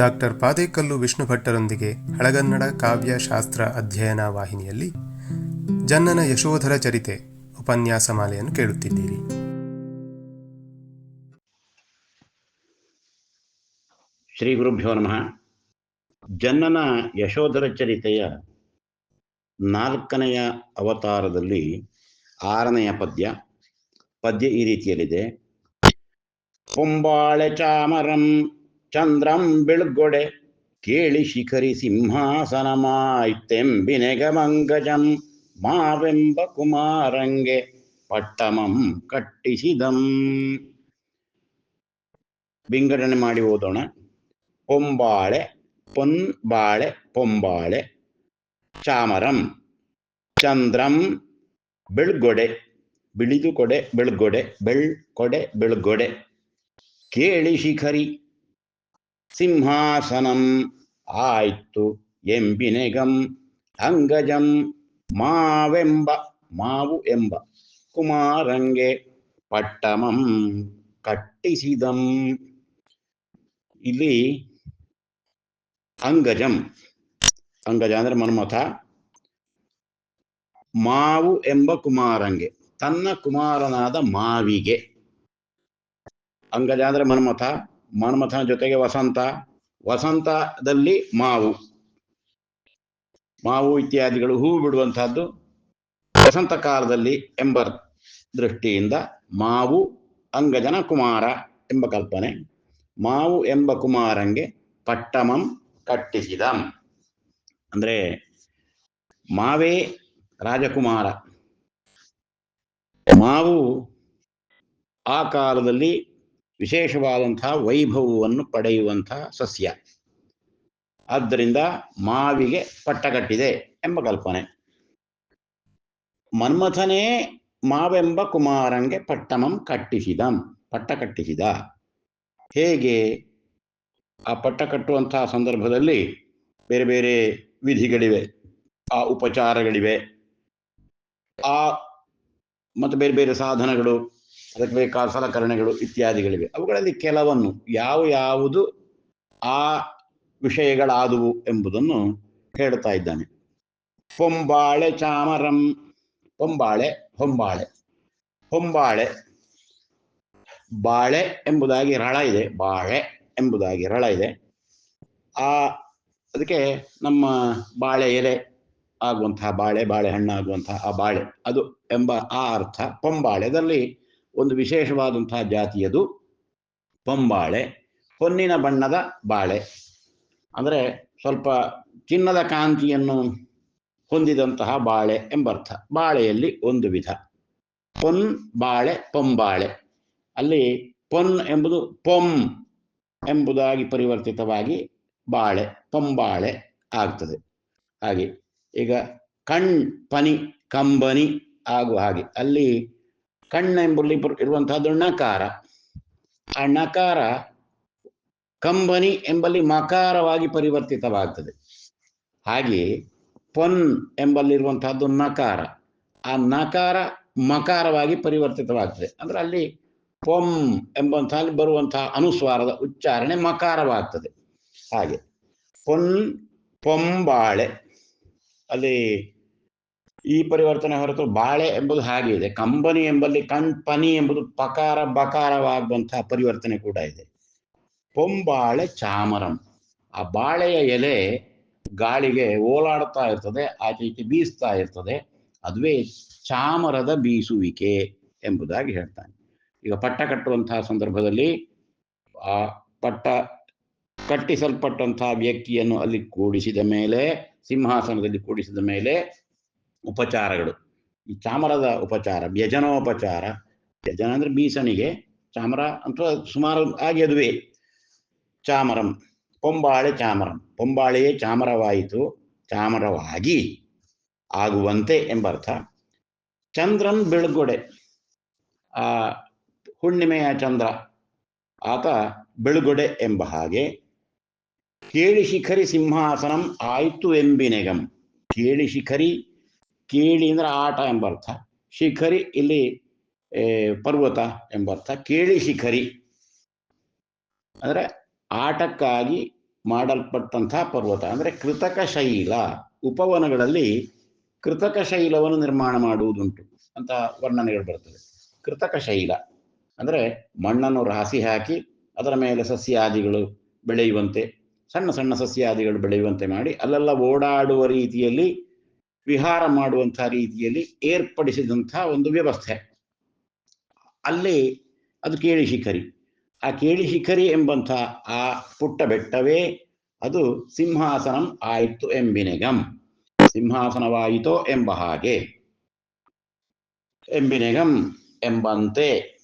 Doctor Padekallu Vishnu ಭಟ್ಟರೊಂದಿಗೆ ಹಳಗನ್ನಡ ಕಾವ್ಯ ಶಾಸ್ತ್ರ ಅಧ್ಯಯನ ವಾಹಿನಿಯಲ್ಲಿ ಜನ್ನನ ಯಶೋಧರ ಚರಿತೆ ಉಪನ್ಯಾಸ ಮಾಲೆಯನ್ನು ಕೇಳುತ್ತಿದ್ದೀರಿ. ಶ್ರೀ ಗುರುಭ್ಯೋ ನಮಃ. ಜನ್ನನ ಯಶೋಧರ ಚರಿತೆಯ ನಾಲ್ಕನೆಯ ಅವತಾರದಲ್ಲಿ ಆರನೆಯ ಪದ್ಯ ಪದ್ಯ ಈ ರೀತಿಯಲ್ಲಿದೆ. ಪೊಂಬಾಳೆ ಚಾಮರಂ ಚಂದ್ರಂ ಬೆಳ್ಗೊಡೆ ಕೇಳಿ ಶಿಖರಿ ಸಿಂಹಾಸನಮಾಯ್ತೆಂಬಿನೆಗಮಂಗಜಂ ಮಾವೆಂಬ ಕುಮಾರಂಗೆ ಪಟ್ಟಮಂ ಕಟ್ಟಿಸಿದಂ. ವಿಂಗಡಣೆ ಮಾಡಿ ಓದೋಣ. ಪೊಂಬಾಳೆ ಪೊನ್ಬಾಳೆ ಪೊಂಬಾಳೆ. ಚಾಮರಂ, ಚಂದ್ರಂ ಬೆಳ್ಗೊಡೆ ಬಿಳಿದುಕೊಡೆ ಕೊಡೆ ಬೆಳ್ಗೊಡೆ, ಬೆಳ್ಕೊಡೆ ಬೆಳ್ಗೊಡೆ. ಕೇಳಿ ಶಿಖರಿ. ಸಿಂಹಾಸನಂ ಆಯ್ತು ಎಂಬಿನೆಗಂ ಅಂಗಜಂ ಮಾವೆಂಬ, ಮಾವು ಎಂಬ. ಕುಮಾರಂಗೆ ಪಟ್ಟಮಂ ಕಟ್ಟಿಸಿದಂ. ಇಲ್ಲಿ ಅಂಗಜಂ, ಅಂಗಜ ಅಂದ್ರೆ ಮನ್ಮಥ. ಮಾವು ಎಂಬ ಕುಮಾರಂಗೆ, ತನ್ನ ಕುಮಾರನಾದ ಮಾವಿಗೆ. ಅಂಗಜ ಅಂದ್ರೆ ಮನ್ಮಥ. ಮನ್ಮಥನ ಜೊತೆಗೆ ವಸಂತ, ವಸಂತದಲ್ಲಿ ಮಾವು. ಮಾವು ಇತ್ಯಾದಿಗಳು ಹೂ ಬಿಡುವಂತಹದ್ದು ವಸಂತ ಕಾಲದಲ್ಲಿ ಎಂಬ ದೃಷ್ಟಿಯಿಂದ ಮಾವು ಅಂಗಜನ ಕುಮಾರ ಎಂಬ ಕಲ್ಪನೆ. ಮಾವು ಎಂಬ ಕುಮಾರಂಗೆ ಪಟ್ಟಮಂ ಕಟ್ಟಿಸಿದ. ಅಂದ್ರೆ ಮಾವೇ ರಾಜಕುಮಾರ. ಮಾವು ಆ ಕಾಲದಲ್ಲಿ ವಿಶೇಷವಾದಂತಹ ವೈಭವವನ್ನು ಪಡೆಯುವಂತಹ ಸಸ್ಯ. ಆದ್ದರಿಂದ ಮಾವಿಗೆ ಪಟ್ಟ ಕಟ್ಟಿದೆ ಎಂಬ ಕಲ್ಪನೆ. ಮನ್ಮಥನೇ ಮಾವೆಂಬ ಕುಮಾರಂಗೆ ಪಟ್ಟಮಂ ಕಟ್ಟಿಸಿದಂ ಪಟ್ಟ ಕಟ್ಟಿಸಿದ ಹೇಗೆ? ಆ ಪಟ್ಟ ಕಟ್ಟುವಂತಹ ಸಂದರ್ಭದಲ್ಲಿ ಬೇರೆ ಬೇರೆ ವಿಧಿಗಳಿವೆ, ಆ ಉಪಚಾರಗಳಿವೆ, ಆ ಮತ್ತು ಬೇರೆ ಬೇರೆ ಸಾಧನಗಳು ಅದಕ್ಕೆ ಬೇಕಾದ ಸಲಕರಣೆಗಳು ಇತ್ಯಾದಿಗಳಿವೆ. ಅವುಗಳಲ್ಲಿ ಕೆಲವನ್ನು ಯಾವ ಯಾವುದು ಆ ವಿಷಯಗಳಾದುವು ಎಂಬುದನ್ನು ಹೇಳ್ತಾ ಇದ್ದಾನೆ. ಪೊಂಬಾಳೆ ಚಾಮರಂ ಪೊಂಬಾಳೆ ಹೊಂಬಾಳೆ ಹೊಂಬಾಳೆ, ಬಾಳೆ ಎಂಬುದಾಗಿ ರಳ ಇದೆ, ಬಾಳೆ ಎಂಬುದಾಗಿ ರಳ ಇದೆ. ಆ, ಅದಕ್ಕೆ ನಮ್ಮ ಬಾಳೆ ಎಲೆ ಆಗುವಂತಹ, ಬಾಳೆ ಬಾಳೆಹಣ್ಣು ಆಗುವಂತಹ ಆ ಬಾಳೆ, ಅದು ಎಂಬ ಆ ಅರ್ಥ. ಪೊಂಬಾಳೆ ಅದರಲ್ಲಿ ಒಂದು ವಿಶೇಷವಾದಂತಹ ಜಾತಿಯದು ಪೊಂಬಾಳೆ, ಹೊನ್ನಿನ ಬಣ್ಣದ ಬಾಳೆ. ಅಂದರೆ ಸ್ವಲ್ಪ ಚಿನ್ನದ ಕಾಂತಿಯನ್ನು ಹೊಂದಿದಂತಹ ಬಾಳೆ ಎಂಬರ್ಥ. ಬಾಳೆಯಲ್ಲಿ ಒಂದು ವಿಧ. ಪೊನ್ ಬಾಳೆ, ಪೊಂಬಾಳೆ. ಅಲ್ಲಿ ಪೊನ್ ಎಂಬುದು ಪೊಂ ಎಂಬುದಾಗಿ ಪರಿವರ್ತಿತವಾಗಿ ಬಾಳೆ, ಪೊಂಬಾಳೆ ಆಗ್ತದೆ. ಹಾಗೆ ಈಗ ಕಣ್, ಪನಿ, ಕಂಬನಿ ಆಗುವ ಹಾಗೆ. ಅಲ್ಲಿ ಕಣ್ಣ ಎಂಬಲ್ಲಿ ಇರುವಂತಹದ್ದು ನಕಾರ ಆ ನಕಾರ ಕಂಬನಿ ಎಂಬಲ್ಲಿ ಮಕಾರವಾಗಿ ಪರಿವರ್ತಿತವಾಗ್ತದೆ. ಹಾಗೆ ಪೊನ್ ಎಂಬಲ್ಲಿರುವಂತಹದ್ದು ನಕಾರ ಆ ನಕಾರ ಮಕಾರವಾಗಿ ಪರಿವರ್ತಿತವಾಗ್ತದೆ. ಅಂದ್ರೆ ಅಲ್ಲಿ ಪೊಂ ಎಂಬಂತಹಲ್ಲಿ ಬರುವಂತಹ ಅನುಸ್ವಾರದ ಉಚ್ಚಾರಣೆ ಮಕಾರವಾಗ್ತದೆ. ಹಾಗೆ ಪೊನ್ ಪೊಂಬಾಳೆ, ಅಲ್ಲಿ ಈ ಪರಿವರ್ತನೆ ಹೊರತು ಬಾಳೆ ಎಂಬುದು ಹಾಗೆ ಇದೆ. ಕಂಬನಿ ಎಂಬಲ್ಲಿ ಕಂಪನಿ ಎಂಬುದು ಪಕಾರ ಬಕಾರವಾಗುವಂತಹ ಪರಿವರ್ತನೆ ಕೂಡ ಇದೆ. ಪೊಂಬಾಳೆ ಚಾಮರಂ. ಆ ಬಾಳೆಯ ಎಲೆ ಗಾಳಿಗೆ ಓಲಾಡ್ತಾ ಇರ್ತದೆ ಆಚೆ ಈಚೆ ಬೀಸ್ತಾ ಇರ್ತದೆ. ಅದುವೇ ಚಾಮರದ ಬೀಸುವಿಕೆ ಎಂಬುದಾಗಿ ಹೇಳ್ತಾನೆ. ಈಗ ಪಟ್ಟ ಕಟ್ಟುವಂತಹ ಸಂದರ್ಭದಲ್ಲಿ ಆ ಪಟ್ಟ ಕಟ್ಟಿಸಲ್ಪಟ್ಟಂತಹ ವ್ಯಕ್ತಿಯನ್ನು ಅಲ್ಲಿ ಕೂಡಿಸಿದ ಮೇಲೆ, ಸಿಂಹಾಸನದಲ್ಲಿ ಕೂಡಿಸಿದ ಮೇಲೆ ಉಪಚಾರಗಳು. ಈ ಚಾಮರದ ಉಪಚಾರ, ವ್ಯಜನೋಪಚಾರ, ವ್ಯಜನ ಅಂದ್ರೆ ಬೀಸಣಿಗೆ, ಚಾಮರ ಅಥವಾ ಸುಮಾರು ಆಗಿ ಅದುವೆ. ಚಾಮರಂ, ಪೊಂಬಾಳೆ ಚಾಮರಂ. ಪೊಂಬಾಳೆಯೇ ಚಾಮರವಾಯಿತು, ಚಾಮರವಾಗಿ ಆಗುವಂತೆ ಎಂಬರ್ಥ. ಚಂದ್ರಂ ಬೆಳಗೊಡೆ. ಆ ಹುಣ್ಣಿಮೆಯ ಚಂದ್ರ, ಆತ ಬೆಳಗೊಡೆ ಎಂಬ ಹಾಗೆ. ಕೇಳಿ ಶಿಖರಿ ಸಿಂಹಾಸನಂ ಆಯಿತು ಎಂಬಿನೆಗಂ. ಕೇಳಿ ಶಿಖರಿ ಕೇಳಿ ಅಂದ್ರೆ ಆಟ ಎಂಬರ್ಥ ಶಿಖರಿ ಇಲ್ಲಿ ಪರ್ವತ ಎಂಬರ್ಥ ಕೇಳಿ ಶಿಖರಿ. ಅಂದ್ರೆ ಆಟಕ್ಕಾಗಿ ಮಾಡಲ್ಪಟ್ಟಂತಹ ಪರ್ವತ. ಅಂದ್ರೆ ಕೃತಕ ಶೈಲ. ಉಪವನಗಳಲ್ಲಿ ಕೃತಕ ಶೈಲವನ್ನು ನಿರ್ಮಾಣ ಮಾಡುವುದುಂಟು ಅಂತ ವರ್ಣನೆಗಳು ಬರ್ತದೆ. ಕೃತಕ ಶೈಲ. ಅಂದ್ರೆ ಮಣ್ಣನ್ನು ರಾಸಿ ಹಾಕಿ ಅದರ ಮೇಲೆ ಸಸ್ಯಾದಿಗಳು ಬೆಳೆಯುವಂತೆ, ಸಣ್ಣ ಸಣ್ಣ ಸಸ್ಯಾದಿಗಳು ಬೆಳೆಯುವಂತೆ ಮಾಡಿ, ಅಲ್ಲೆಲ್ಲ ಓಡಾಡುವ ರೀತಿಯಲ್ಲಿ ವಿಹಾರ ಮಾಡುವಂತಹ ರೀತಿಯಲ್ಲಿ ಏರ್ಪಡಿಸಿದಂತಹ ಒಂದು ವ್ಯವಸ್ಥೆ. ಅಲ್ಲಿ ಅದು ಕೇಳಿ ಶಿಖರಿ. ಆ ಕೇಳಿ ಶಿಖರಿ ಎಂಬಂಥ ಆ ಪುಟ್ಟ ಬೆಟ್ಟವೇ ಅದು ಸಿಂಹಾಸನಂ ಆಯಿತು ಎಂಬಿನೆಗಂ. ಸಿಂಹಾಸನವಾಯಿತೋ ಎಂಬ ಹಾಗೆ. ಎಂಬಿನೆಗಂ ಎಂಬಂತೆ.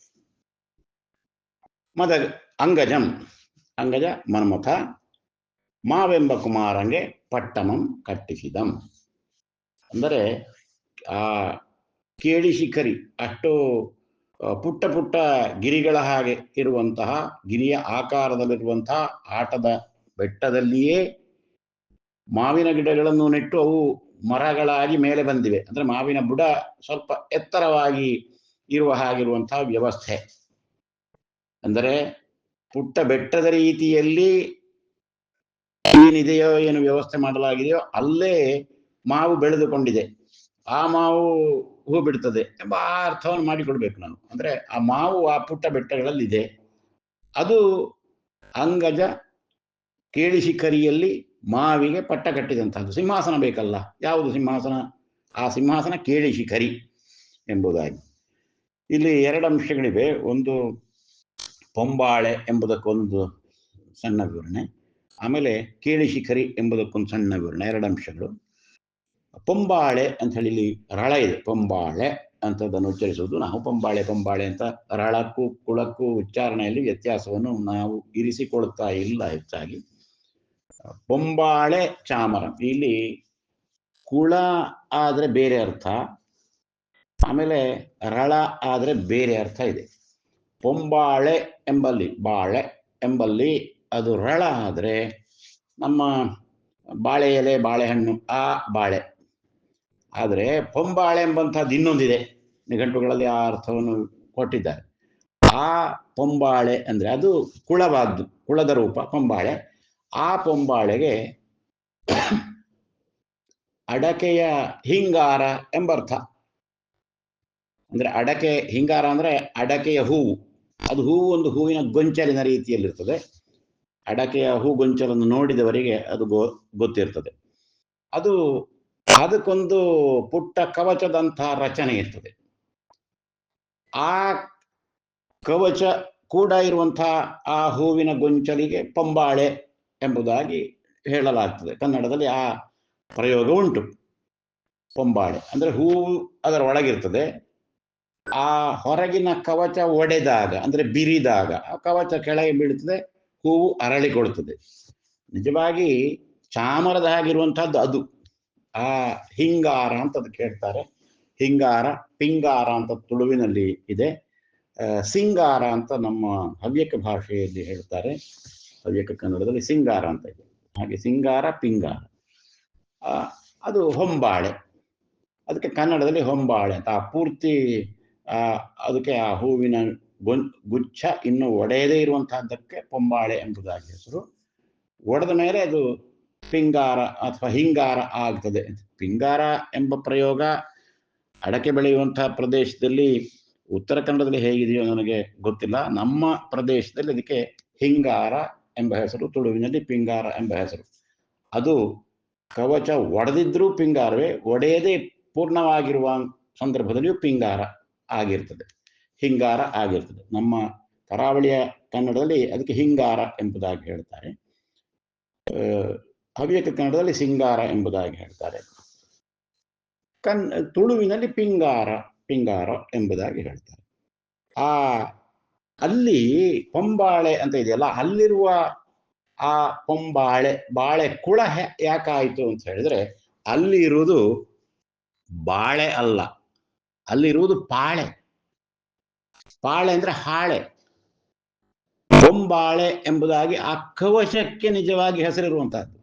ಮದ ಅಂಗಜಂ. ಅಂಗಜ ಮನ್ಮಥ. ಮಾವೆಂಬ ಕುಮಾರಂಗೆ ಪಟ್ಟಮಂ ಕಟ್ಟಿಸಿದಂ. ಅಂದರೆ, ಆ, ಕೇಳಿ ಶಿಖರಿ, ಅಷ್ಟು ಪುಟ್ಟ ಪುಟ್ಟ ಗಿರಿಗಳ ಹಾಗೆ ಇರುವಂತಹ, ಗಿರಿಯ ಆಕಾರದಲ್ಲಿರುವಂತಹ ಆಟದ ಬೆಟ್ಟದಲ್ಲಿಯೇ ಮಾವಿನ ಗಿಡಗಳನ್ನು ನೆಟ್ಟು ಅವು ಮರಗಳಾಗಿ ಮೇಲೆ ಬಂದಿವೆ. ಅಂದ್ರೆ ಮಾವಿನ ಬುಡ ಸ್ವಲ್ಪ ಎತ್ತರವಾಗಿ ಇರುವ ಹಾಗಿರುವಂತಹ ವ್ಯವಸ್ಥೆ. ಅಂದರೆ ಪುಟ್ಟ ಬೆಟ್ಟದ ರೀತಿಯಲ್ಲಿ ಏನಿದೆಯೋ, ಏನು ವ್ಯವಸ್ಥೆ ಮಾಡಲಾಗಿದೆಯೋ, ಅಲ್ಲೇ ಮಾವು ಬೆಳೆದುಕೊಂಡಿದೆ. ಆ ಮಾವು ಹೂ ಬಿಡ್ತದೆ ಎಂಬ ಆ ಅರ್ಥವನ್ನು ಮಾಡಿಕೊಡ್ಬೇಕು ನಾನು. ಅಂದ್ರೆ ಆ ಮಾವು ಆ ಪುಟ್ಟ ಬೆಟ್ಟಗಳಲ್ಲಿದೆ. ಅದು ಅಂಗಜ ಕೇಳಿ ಕರಿಯಲ್ಲಿ ಮಾವಿಗೆ ಪಟ್ಟ ಕಟ್ಟಿದಂತಹದ್ದು. ಸಿಂಹಾಸನ ಬೇಕಲ್ಲ? ಯಾವುದು ಸಿಂಹಾಸನ? ಆ ಸಿಂಹಾಸನ ಕೇಳಿ ಶಿಖರಿ ಎಂಬುದಾಗಿ. ಇಲ್ಲಿ ಎರಡು ಅಂಶಗಳಿವೆ ಒಂದು ಪೊಂಬಾಳೆ ಎಂಬುದಕ್ಕೊಂದು ಸಣ್ಣ ವಿವರಣೆ. ಆಮೇಲೆ ಕೇಳಿ ಶಿಖರಿ ಎಂಬುದಕ್ಕೊಂದು ಸಣ್ಣ ವಿವರಣೆ. ಎರಡು ಅಂಶಗಳು ಪೊಂಬಾಳೆ ಅಂತ ಹೇಳಿ ಇಲ್ಲಿ ರಳ ಇದೆ. ಪೊಂಬಾಳೆ ಅಂತದನ್ನು ಉಚ್ಚರಿಸುವುದು. ನಾವು ಪೊಂಬಾಳೆ ಪೊಂಬಾಳೆ ಅಂತ ರಳಕ್ಕೂ ಕುಳಕ್ಕೂ ಉಚ್ಚಾರಣೆಯಲ್ಲಿ ವ್ಯತ್ಯಾಸವನ್ನು ನಾವು ಇರಿಸಿಕೊಳ್ತಾ ಇಲ್ಲ ಹೆಚ್ಚಾಗಿ. ಪೊಂಬಾಳೆ, ಚಾಮರ. ಇಲ್ಲಿ ಕುಳ ಆದರೆ ಬೇರೆ ಅರ್ಥ. ಆಮೇಲೆ ರಳ ಆದರೆ ಬೇರೆ ಅರ್ಥ ಇದೆ. ಪೊಂಬಾಳೆ ಎಂಬಲ್ಲಿ, ಬಾಳೆ ಎಂಬಲ್ಲಿ ಅದು ರಳ ಆದರೆ ನಮ್ಮ ಬಾಳೆ ಎಲೆ ಬಾಳೆಹಣ್ಣು ಆ ಬಾಳೆ ಆದರೆ ಪೊಂಬಾಳೆ ಎಂಬಂಥದ್ದು ಇನ್ನೊಂದಿದೆ. ನಿಘಂಟುಗಳಲ್ಲಿ ಆ ಅರ್ಥವನ್ನು ಕೊಟ್ಟಿದ್ದಾರೆ. ಆ ಪೊಂಬಾಳೆ ಅಂದ್ರೆ ಅದು ಕುಳವಾದ್ದು, ಕುಳದ ರೂಪ, ಪೊಂಬಾಳೆ. ಆ ಪೊಂಬಾಳೆಗೆ ಅಡಕೆಯ ಹಿಂಗಾರ ಎಂಬರ್ಥ. ಅಂದ್ರೆ ಅಡಕೆ, ಹಿಂಗಾರ ಅಂದ್ರೆ ಅಡಕೆಯ ಹೂವು. ಅದು ಹೂವು ಒಂದು ಹೂವಿನ ಗೊಂಚಲಿನ ರೀತಿಯಲ್ಲಿರ್ತದೆ. ಅಡಕೆಯ ಹೂ ಗೊಂಚಲನ್ನು ನೋಡಿದವರಿಗೆ ಅದು ಗೊ, ಗೊತ್ತಿರ್ತದೆ. ಅದು ಅದಕ್ಕೊಂದು ಪುಟ್ಟ ಕವಚದಂತಹ ರಚನೆ ಇರ್ತದೆ. ಆ ಕವಚ ಕೂಡ ಇರುವಂತಹ ಆ ಹೂವಿನ ಗೊಂಚಲಿಗೆ ಪಂಬಾಳೆ ಎಂಬುದಾಗಿ ಹೇಳಲಾಗ್ತದೆ. ಕನ್ನಡದಲ್ಲಿ ಆ ಪ್ರಯೋಗ ಉಂಟು. ಪೊಂಬಾಳೆ ಅಂದ್ರೆ ಹೂವು ಅದರ ಒಳಗಿರ್ತದೆ. ಆ ಹೊರಗಿನ ಕವಚ ಒಡೆದಾಗ ಅಂದ್ರೆ ಬಿರಿದಾಗ ಆ ಕವಚ ಕೆಳಗೆ ಬೀಳುತ್ತದೆ, ಹೂವು ಅರಳಿಕೊಳ್ತದೆ ನಿಜವಾಗಿ ಚಾಮರದ ಹಾಗಿರುವಂತಹದ್ದು ಅದು. ಆ ಹಿಂಗಾರ ಅಂತ ಅದಕ್ಕೆ ಹೇಳ್ತಾರೆ ಹಿಂಗಾರ, ಪಿಂಗಾರ ಅಂತ ತುಳುವಿನಲ್ಲಿ ಇದೆ. ಸಿಂಗಾರ ಅಂತ ನಮ್ಮ ಹವ್ಯಕ ಭಾಷೆಯಲ್ಲಿ ಹೇಳ್ತಾರೆ. ಹವ್ಯಕ ಕನ್ನಡದಲ್ಲಿ ಸಿಂಗಾರ ಅಂತ ಇದೆ. ಹಾಗೆ ಸಿಂಗಾರ, ಪಿಂಗಾರ. ಅದು ಹೊಂಬಾಳೆ. ಅದಕ್ಕೆ ಕನ್ನಡದಲ್ಲಿ ಹೊಂಬಾಳೆ ಅಂತ. ಆ ಪೂರ್ತಿ ಅದಕ್ಕೆ ಆ ಹೂವಿನ ಗುಚ್ಛ ಇನ್ನು ಒಡೆಯದೇ ಇರುವಂತಹದ್ದಕ್ಕೆ ಪೊಂಬಾಳೆ ಎಂಬುದಾಗಿ ಹೆಸರು. ಒಡೆದ ಮೇಲೆ ಅದು ಪಿಂಗಾರ ಅಥವಾ ಹಿಂಗಾರ ಆಗ್ತದೆ. ಪಿಂಗಾರ ಎಂಬ ಪ್ರಯೋಗ ಅಡಕೆ ಬೆಳೆಯುವಂತಹ ಪ್ರದೇಶದಲ್ಲಿ ಉತ್ತರ ಕನ್ನಡದಲ್ಲಿ ಹೇಗಿದೆಯೋ ನನಗೆ ಗೊತ್ತಿಲ್ಲ. ನಮ್ಮ ಪ್ರದೇಶದಲ್ಲಿ ಅದಕ್ಕೆ ಹಿಂಗಾರ ಎಂಬ ಹೆಸರು, ತುಳುವಿನಲ್ಲಿ ಪಿಂಗಾರ ಎಂಬ ಹೆಸರು. ಅದು ಕವಚ ಒಡೆದಿದ್ರೂ ಪಿಂಗಾರವೇ, ಒಡೆಯದೇ ಪೂರ್ಣವಾಗಿರುವ ಸಂದರ್ಭದಲ್ಲಿಯೂ ಪಿಂಗಾರ ಆಗಿರ್ತದೆ. ಹಿಂಗಾರ ಆಗಿರ್ತದೆ. ನಮ್ಮ ಕರಾವಳಿಯ ಕನ್ನಡದಲ್ಲಿ ಅದಕ್ಕೆ ಹಿಂಗಾರ ಎಂಬುದಾಗಿ ಹೇಳ್ತಾರೆ. ಹವ್ಯಕ ಕನ್ನಡದಲ್ಲಿ ಸಿಂಗಾರ ಎಂಬುದಾಗಿ ಹೇಳ್ತಾರೆ. ಕನ್, ತುಳುವಿನಲ್ಲಿ ಪಿಂಗಾರ ಪಿಂಗಾರ ಎಂಬುದಾಗಿ ಹೇಳ್ತಾರೆ. ಆ, ಅಲ್ಲಿ ಪೊಂಬಾಳೆ ಅಂತ ಇದೆಯಲ್ಲ, ಅಲ್ಲಿರುವ ಆ ಪೊಂಬಾಳೆ, ಬಾಳೆ ಕುಳ ಯಾಕಾಯಿತು ಅಂತ ಹೇಳಿದ್ರೆ ಅಲ್ಲಿ ಇರುವುದು ಬಾಳೆ ಅಲ್ಲ, ಅಲ್ಲಿರುವುದು ಪಾಳೆ. ಪಾಳೆ ಅಂದ್ರೆ ಹಾಳೆ. ಪೊಂಬಾಳೆ ಎಂಬುದಾಗಿ ಆ ಕವಶಕ್ಕೆ ನಿಜವಾಗಿ ಹೆಸರಿರುವಂತಹದ್ದು.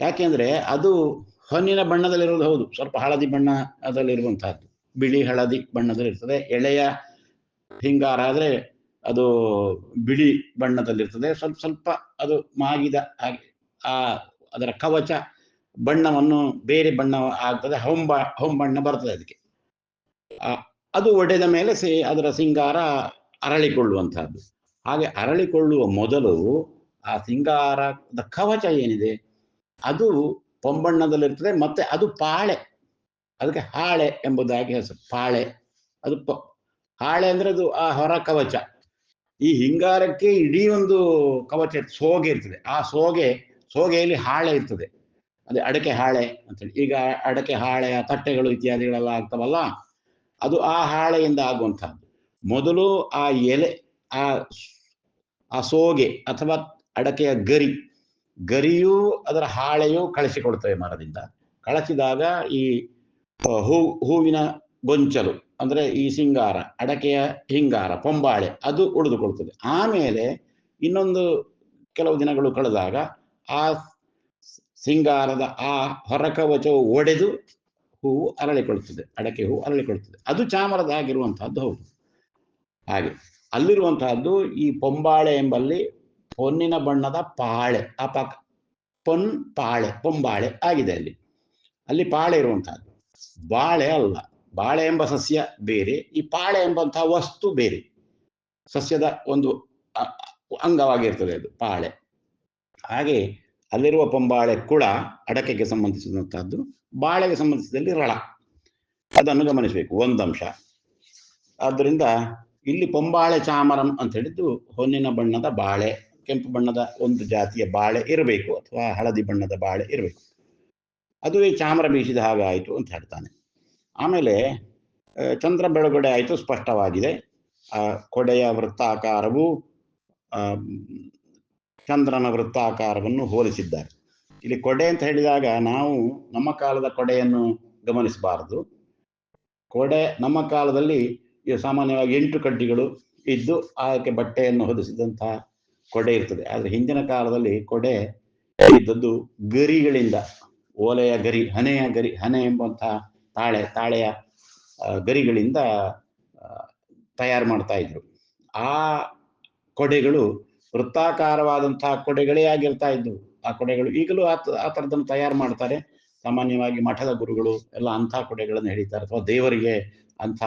ಯಾಕೆಂದ್ರೆ ಅದು ಹೊನ್ನಿನ ಬಣ್ಣದಲ್ಲಿರುವುದು ಹೌದು. ಸ್ವಲ್ಪ ಹಳದಿ ಬಣ್ಣದಲ್ಲಿರುವಂತಹದ್ದು. ಬಿಳಿ ಹಳದಿ ಬಣ್ಣದಲ್ಲಿರ್ತದೆ. ಎಳೆಯ ಹಿಂಗಾರ ಆದರೆ ಅದು ಬಿಳಿ ಬಣ್ಣದಲ್ಲಿರ್ತದೆ. ಸ್ವಲ್ಪ ಸ್ವಲ್ಪ ಅದು ಮಾಗಿದ ಹಾಗೆ ಆ ಅದರ ಕವಚ ಬಣ್ಣವನ್ನು ಬೇರೆ ಬಣ್ಣ ಆಗ್ತದೆ. ಹೊಂಬ ಹೊಂಬಣ್ಣ ಬರ್ತದೆ ಅದಕ್ಕೆ. ಆ, ಅದು ಒಡೆದ ಮೇಲೆ ಸೇ ಅದರ ಸಿಂಗಾರ ಅರಳಿಕೊಳ್ಳುವಂತಹದ್ದು. ಹಾಗೆ ಅರಳಿಕೊಳ್ಳುವ ಮೊದಲು ಆ ಸಿಂಗಾರದ ಕವಚ ಏನಿದೆ? ಅದು ಪೊಂಬಣ್ಣದಲ್ಲಿರ್ತದೆ, ಮತ್ತೆ ಅದು ಪಾಳೆ. ಅದಕ್ಕೆ ಹಾಳೆ ಎಂಬುದಾಗಿ ಹೆಸರು. ಪಾಳೆ. ಅದು ಹಾಳೆ ಅಂದ್ರೆ ಅದು ಆ ಹೊರ ಕವಚ. ಈ ಹಿಂಗಾರಕ್ಕೆ ಇಡೀ ಒಂದು ಕವಚ ಸೋಗೆ ಇರ್ತದೆ. ಆ ಸೋಗೆ, ಸೋಗೆಯಲ್ಲಿ ಹಾಳೆ ಇರ್ತದೆ. ಅದೇ ಅಡಕೆ ಹಾಳೆ ಅಂತೇಳಿ. ಈಗ ಅಡಕೆ ಹಾಳೆಯ ತಟ್ಟೆಗಳು ಇತ್ಯಾದಿಗಳೆಲ್ಲ ಆಗ್ತಾವಲ್ಲ, ಅದು ಆ ಹಾಳೆಯಿಂದ ಆಗುವಂತಹದ್ದು ಮೊದಲು ಆ ಎಲೆ, ಆ ಆ ಸೋಗೆ ಅಥವಾ ಅಡಕೆಯ ಗರಿ ಗರಿಯು ಅದರ ಹಾಳೆಯು ಕಳಿಸಿಕೊಡ್ತವೆ ಮರದಿಂದ. ಕಳಚಿದಾಗ ಈ ಹೂ, ಹೂವಿನ ಗೊಂಚಲು, ಅಂದ್ರೆ ಈ ಸಿಂಗಾರ, ಅಡಕೆಯ ಹಿಂಗಾರ, ಪೊಂಬಾಳೆ, ಅದು ಉಳಿದುಕೊಳ್ತದೆ. ಆಮೇಲೆ ಇನ್ನೊಂದು ಕೆಲವು ದಿನಗಳು ಕಳೆದಾಗ ಆ ಸಿಂಗಾರದ ಆ ಹೊರಕವಚವು ಒಡೆದು ಹೂವು ಅರಳಿಕೊಳ್ಳುತ್ತದೆ ಅಡಕೆ ಹೂವು ಅರಳಿಕೊಳ್ಳುತ್ತದೆ ಅದು ಚಾಮರದ ಆಗಿರುವಂತಹದ್ದು ಹೌದು. ಹಾಗೆ, ಅಲ್ಲಿರುವಂತಹದ್ದು ಈ ಪೊಂಬಾಳೆ ಎಂಬಲ್ಲಿ ಹೊನ್ನಿನ ಬಣ್ಣದ ಪಾಳೆ, ಆ ಪಕ್, ಪೊನ್ ಪಾಳೆ, ಪೊಂಬಾಳೆ ಆಗಿದೆ ಅಲ್ಲಿ. ಅಲ್ಲಿ ಪಾಳೆ ಇರುವಂತಹದ್ದು. ಬಾಳೆ ಅಲ್ಲ, ಬಾಳೆ ಎಂಬ ಸಸ್ಯ ಬೇರೆ, ಈ ಪಾಳೆ ಎಂಬಂತಹ ವಸ್ತು ಬೇರೆ. ಸಸ್ಯದ ಒಂದು ಅಂಗವಾಗಿರ್ತದೆ ಅದು, ಪಾಳೆ. ಹಾಗೆ ಅಲ್ಲಿರುವ ಪೊಂಬಾಳೆ ಕುಳ ಅಡಕೆಗೆ ಸಂಬಂಧಿಸಿದಂತಹದ್ದು, ಬಾಳೆಗೆ ಸಂಬಂಧಿಸಿದಲ್ಲಿ ರಳ. ಅದನ್ನು ಗಮನಿಸಬೇಕು, ಒಂದಂಶ. ಆದ್ದರಿಂದ ಇಲ್ಲಿ ಪೊಂಬಾಳೆ ಚಾಮರಂ ಅಂತ ಹೇಳಿದ್ದು, ಹೊನ್ನಿನ ಬಣ್ಣದ ಬಾಳೆ. ಕೆಂಪು ಬಣ್ಣದ ಒಂದು ಜಾತಿಯ ಬಾಳೆ ಇರಬೇಕು ಅಥವಾ ಹಳದಿ ಬಣ್ಣದ ಬಾಳೆ ಇರಬೇಕು. ಅದುವೇ ಚಾಮರ ಬೀಸಿದ ಹಾಗೆ ಆಯಿತು ಅಂತ ಹೇಳ್ತಾನೆ. ಆಮೇಲೆ ಚಂದ್ರ ಬೆಳಗಡೆ ಆಯಿತು ಸ್ಪಷ್ಟವಾಗಿದೆ. ಆ, ಕೊಡೆಯ ವೃತ್ತಾಕಾರವು ಚಂದ್ರನ ವೃತ್ತಾಕಾರವನ್ನು ಹೋಲಿಸಿದ್ದಾರೆ. ಇಲ್ಲಿ ಕೊಡೆ ಅಂತ ಹೇಳಿದಾಗ ನಾವು ನಮ್ಮ ಕಾಲದ ಕೊಡೆಯನ್ನು ಗಮನಿಸಬಾರದು. ಕೊಡೆ ನಮ್ಮ ಕಾಲದಲ್ಲಿ, ಸಾಮಾನ್ಯವಾಗಿ ಎಂಟು ಕಡ್ಡಿಗಳು ಇದ್ದು ಅದಕ್ಕೆ ಬಟ್ಟೆಯನ್ನು ಹೊದಿಸಿದಂತಹ ಕೊಡೆ ಇರ್ತದೆ. ಆದ್ರೆ ಹಿಂದಿನ ಕಾಲದಲ್ಲಿ ಕೊಡೆ ಇದ್ದದ್ದು ಗರಿಗಳಿಂದ, ಓಲೆಯ ಗರಿ, ಹನೆಯ ಗರಿ, ಹನೆ ಎಂಬಂತಹ ತಾಳೆ, ತಾಳೆಯ ಗರಿಗಳಿಂದ ತಯಾರು ಮಾಡ್ತಾ ಇದ್ರು. ಆ ಕೊಡೆಗಳು ವೃತ್ತಾಕಾರವಾದಂತಹ ಕೊಡೆಗಳೇ ಆಗಿರ್ತಾ ಇದ್ವು ಆ ಕೊಡೆಗಳು ಈಗಲೂ ಆ ಆ ಥರದನ್ನು ತಯಾರು ಮಾಡ್ತಾರೆ. ಸಾಮಾನ್ಯವಾಗಿ ಮಠದ ಗುರುಗಳು ಎಲ್ಲ ಅಂಥ ಕೊಡೆಗಳನ್ನು ಹಿಡಿತಾರೆ. ಅಥವಾ ದೇವರಿಗೆ ಅಂಥ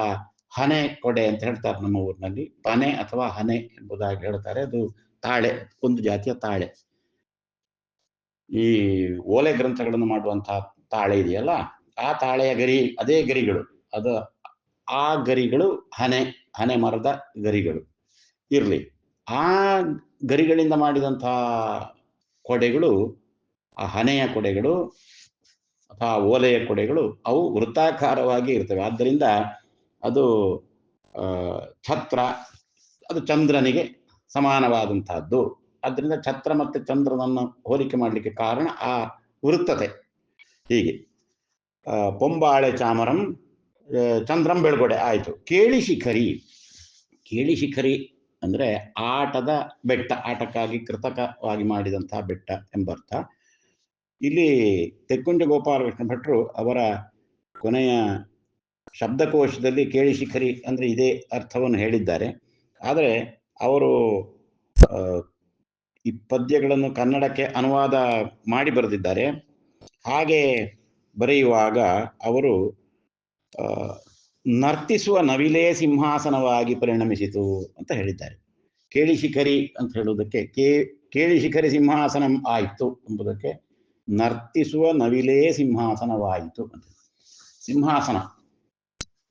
ಹನೆ ಕೊಡೆ ಅಂತ ಹೇಳ್ತಾರೆ ನಮ್ಮ ಊರಿನಲ್ಲಿ. ಪನೆ ಅಥವಾ ಹನೆ ಎಂಬುದಾಗಿ ಹೇಳ್ತಾರೆ. ಅದು ತಾಳೆ, ಒಂದು ಜಾತಿಯ ತಾಳೆ. ಈ ಓಲೆ ಗ್ರಂಥಗಳನ್ನು ಮಾಡುವಂತಹ ತಾಳೆ ಇದೆಯಲ್ಲ, ಆ ತಾಳೆಯ ಗರಿ, ಅದೇ ಗರಿಗಳು. ಅದು ಆ ಗರಿಗಳು ಹನೆ ಹನೆ ಮರದ ಗರಿಗಳು. ಇರಲಿ. ಆ ಗರಿಗಳಿಂದ ಮಾಡಿದಂತಹ ಕೊಡೆಗಳು, ಆ ಹನೆಯ ಕೊಡೆಗಳು, ಅಥವಾ ಓಲೆಯ ಕೊಡೆಗಳು, ಅವು ವೃತ್ತಾಕಾರವಾಗಿ ಇರ್ತವೆ. ಆದ್ದರಿಂದ ಅದು ಛತ್ರ, ಅದು ಚಂದ್ರನಿಗೆ ಸಮಾನವಾದಂತಹದ್ದು. ಅದರಿಂದ ಛತ್ರ ಮತ್ತು ಚಂದ್ರನನ್ನು ಹೋಲಿಕೆ ಮಾಡಲಿಕ್ಕೆ ಕಾರಣ ಆ ವೃತ್ತತೆ. ಹೀಗೆ. ಪೊಂಬಾಳೆ ಚಾಮರಂ ಚಂದ್ರಂ ಬೆಳಗೊಡೆ. ಆಯಿತು. ಕೇಳಿ ಶಿಖರಿ. ಕೇಳಿ ಶಿಖರಿ ಅಂದ್ರೆ ಆಟದ ಬೆಟ್ಟ, ಆಟಕ್ಕಾಗಿ ಕೃತಕವಾಗಿ ಮಾಡಿದಂತಹ ಬೆಟ್ಟ ಎಂಬರ್ಥ. ಇಲ್ಲಿ ತೆಕ್ಕುಂಜ ಗೋಪಾಲಕೃಷ್ಣ ಭಟ್ರು ಅವರ ಕೊನೆಯ ಶಬ್ದಕೋಶದಲ್ಲಿ ಕೇಳಿ ಶಿಖರಿ ಅಂದ್ರೆ ಇದೇ ಅರ್ಥವನ್ನು ಹೇಳಿದ್ದಾರೆ. ಆದರೆ ಅವರು ಈ ಪದ್ಯಗಳನ್ನು ಕನ್ನಡಕ್ಕೆ ಅನುವಾದ ಮಾಡಿ ಬರೆದಿದ್ದಾರೆ. ಹಾಗೆ ಬರೆಯುವಾಗ ಅವರು ನರ್ತಿಸುವ ನವಿಲೇ ಸಿಂಹಾಸನವಾಗಿ ಪರಿಣಮಿಸಿತು ಅಂತ ಹೇಳಿದ್ದಾರೆ. ಕೇಳಿ ಶಿಖರಿ ಅಂತ ಹೇಳುವುದಕ್ಕೆ, ಕೇ, ಕೇಳಿ ಶಿಖರಿ ಸಿಂಹಾಸನ ಆಯಿತು ಎಂಬುದಕ್ಕೆ ನರ್ತಿಸುವ ನವಿಲೇ ಸಿಂಹಾಸನವಾಯಿತು ಅಂತ ಸಿಂಹಾಸನ.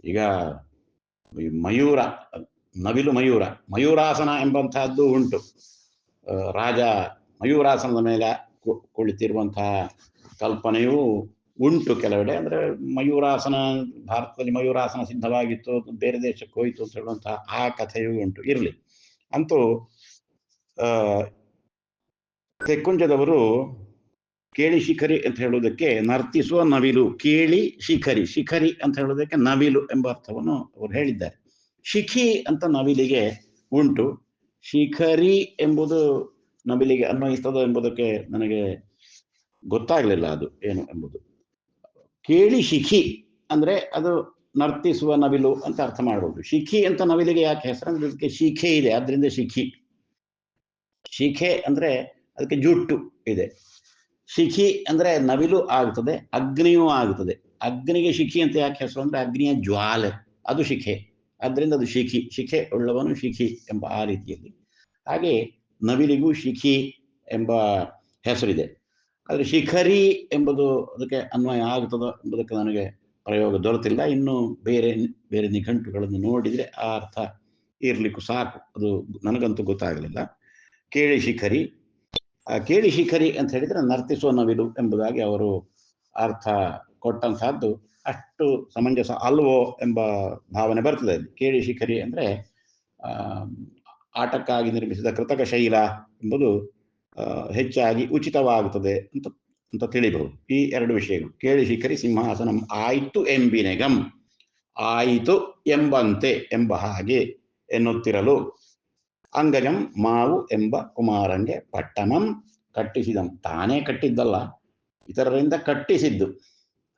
ಈಗ ಮಯೂರ ನವಿಲು ಮಯೂರ, ಮಯೂರಾಸನ ಎಂಬಂತಹದ್ದು ಉಂಟು. ರಾಜ ಮಯೂರಾಸನದ ಮೇಲೆ ಕುಳಿತಿರುವಂತಹ ಕಲ್ಪನೆಯೂ ಉಂಟು ಕೆಲವೆಡೆ. ಅಂದ್ರೆ ಮಯೂರಾಸನ, ಭಾರತದಲ್ಲಿ ಮಯೂರಾಸನ ಸಿದ್ಧವಾಗಿತ್ತು, ಬೇರೆ ದೇಶಕ್ಕೆ ಹೋಯಿತು ಅಂತ ಹೇಳುವಂತಹ ಆ ಕಥೆಯೂ ಉಂಟು. ಇರಲಿ. ಅಂತೂ ತೆಕ್ಕುಂಜದವರು ಕೇಳಿ ಶಿಖರಿ ಅಂತ ಹೇಳುವುದಕ್ಕೆ ನರ್ತಿಸುವ ನವಿಲು, ಕೇಳಿ ಶಿಖರಿ ಶಿಖರಿ ಅಂತ ಹೇಳುವುದಕ್ಕೆ ನವಿಲು ಎಂಬ ಅರ್ಥವನ್ನು ಅವರು ಹೇಳಿದ್ದಾರೆ. ಶಿಖಿ ಅಂತ ನವಿಲಿಗೆ ಉಂಟು. ಶಿಖರಿ ಎಂಬುದು ನವಿಲಿಗೆ ಅನ್ವಯಿಸ್ತದ ಎಂಬುದಕ್ಕೆ ನನಗೆ ಗೊತ್ತಾಗಲಿಲ್ಲ ಅದು ಏನು ಎಂಬುದು. ಕೇಳಿ ಶಿಖಿ ಅಂದ್ರೆ ಅದು ನರ್ತಿಸುವ ನವಿಲು ಅಂತ ಅರ್ಥ ಮಾಡಬಹುದು ಶಿಖಿ ಅಂತ ನವಿಲಿಗೆ ಯಾಕೆ ಹೆಸರು ಅಂದ್ರೆ ಅದಕ್ಕೆ ಶಿಖೆ ಇದೆ ಅದರಿಂದ ಶಿಖಿ. ಶಿಖೆ ಅಂದ್ರೆ ಅದಕ್ಕೆ ಜುಟ್ಟು ಇದೆ. ಶಿಖಿ ಅಂದ್ರೆ ನವಿಲು ಆಗ್ತದೆ, ಅಗ್ನಿಯೂ ಆಗ್ತದೆ. ಅಗ್ನಿಗೆ ಶಿಖಿ ಅಂತ ಯಾಕೆ ಹೆಸರು ಅಂದ್ರೆ ಅಗ್ನಿಯ ಜ್ವಾಲೆ, ಅದು ಶಿಖೆ. ಅದರಿಂದ ಅದು ಶಿಖಿ, ಶಿಖೆ ಉಳ್ಳವನು ಶಿಖಿ ಎಂಬ ಆ ರೀತಿಯಲ್ಲಿ. ಹಾಗೆ ನವಿಲಿಗೂ ಶಿಖಿ ಎಂಬ ಹೆಸರಿದೆ. ಆದರೆ ಶಿಖರಿ ಎಂಬುದು ಅದಕ್ಕೆ ಅನ್ವಯ ಆಗ್ತದೋ ಎಂಬುದಕ್ಕೆ ನನಗೆ ಪ್ರಯೋಗ ದೊರೆತಿಲ್ಲ. ಇನ್ನು ಬೇರೆ ಬೇರೆ ನಿಘಂಟುಗಳನ್ನು ನೋಡಿದರೆ ಆ ಅರ್ಥ ಇರಲಿಕ್ಕೂ ಸಾಕು. ಅದು ನನಗಂತೂ ಗೊತ್ತಾಗಲಿಲ್ಲ. ಕೇಳಿ ಶಿಖರಿ. ಆ ಕೇಳಿ ಶಿಖರಿ ಅಂತ ಹೇಳಿದರೆ ನರ್ತಿಸುವ ನವಿಲು ಎಂಬುದಾಗಿ ಅವರು ಅರ್ಥ ಕೊಟ್ಟಂತಹದ್ದು ಅಷ್ಟು ಸಮಂಜಸ ಅಲ್ವೋ ಎಂಬ ಭಾವನೆ ಬರ್ತದೆ. ಕೇಳಿ ಶಿಖರಿ ಅಂದ್ರೆ ಆಟಕ್ಕಾಗಿ ನಿರ್ಮಿಸಿದ ಕೃತಕ ಶೈಲ ಎಂಬುದು ಹೆಚ್ಚಾಗಿ ಉಚಿತವಾಗುತ್ತದೆ ಅಂತ ಅಂತ ತಿಳಿಬಹುದು. ಈ ಎರಡು ವಿಷಯಗಳು. ಕೇಳಿ ಶಿಖರಿ, ಸಿಂಹಾಸನಂ ಆಯಿತು ಎಂಬಿನೆಗಂ. ಆಯಿತು ಎಂಬಂತೆ ಎಂಬ ಹಾಗೆ ಎನ್ನುತ್ತಿರಲು ಅಂಗಜಂ ಮಾವು ಎಂಬ ಕುಮಾರಂಗೆ ಪಟ್ಟಣಂ ಕಟ್ಟಿಸಿದಂ. ತಾನೇ ಕಟ್ಟಿದ್ದಲ್ಲ, ಇತರರಿಂದ ಕಟ್ಟಿಸಿದ್ದು.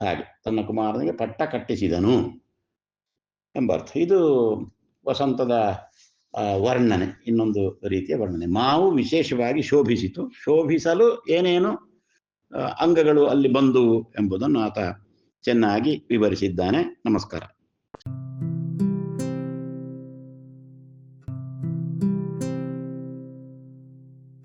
ಹಾಗೆ. ತನ್ನ ಕುಮಾರನಿಗೆ ಪಟ್ಟ ಕಟ್ಟಿಸಿದನು ಎಂಬರ್ಥ ಇದು ವಸಂತದ ವರ್ಣನೆ, ಇನ್ನೊಂದು ರೀತಿಯ ವರ್ಣನೆ. ಮಾವು ವಿಶೇಷವಾಗಿ ಶೋಭಿಸಿತು. ಶೋಭಿಸಲು ಏನೇನು ಅಂಗಗಳು ಅಲ್ಲಿ ಬಂದುವು ಎಂಬುದನ್ನು ಆತ ಚೆನ್ನಾಗಿ ವಿವರಿಸಿದ್ದಾನೆ. ನಮಸ್ಕಾರ.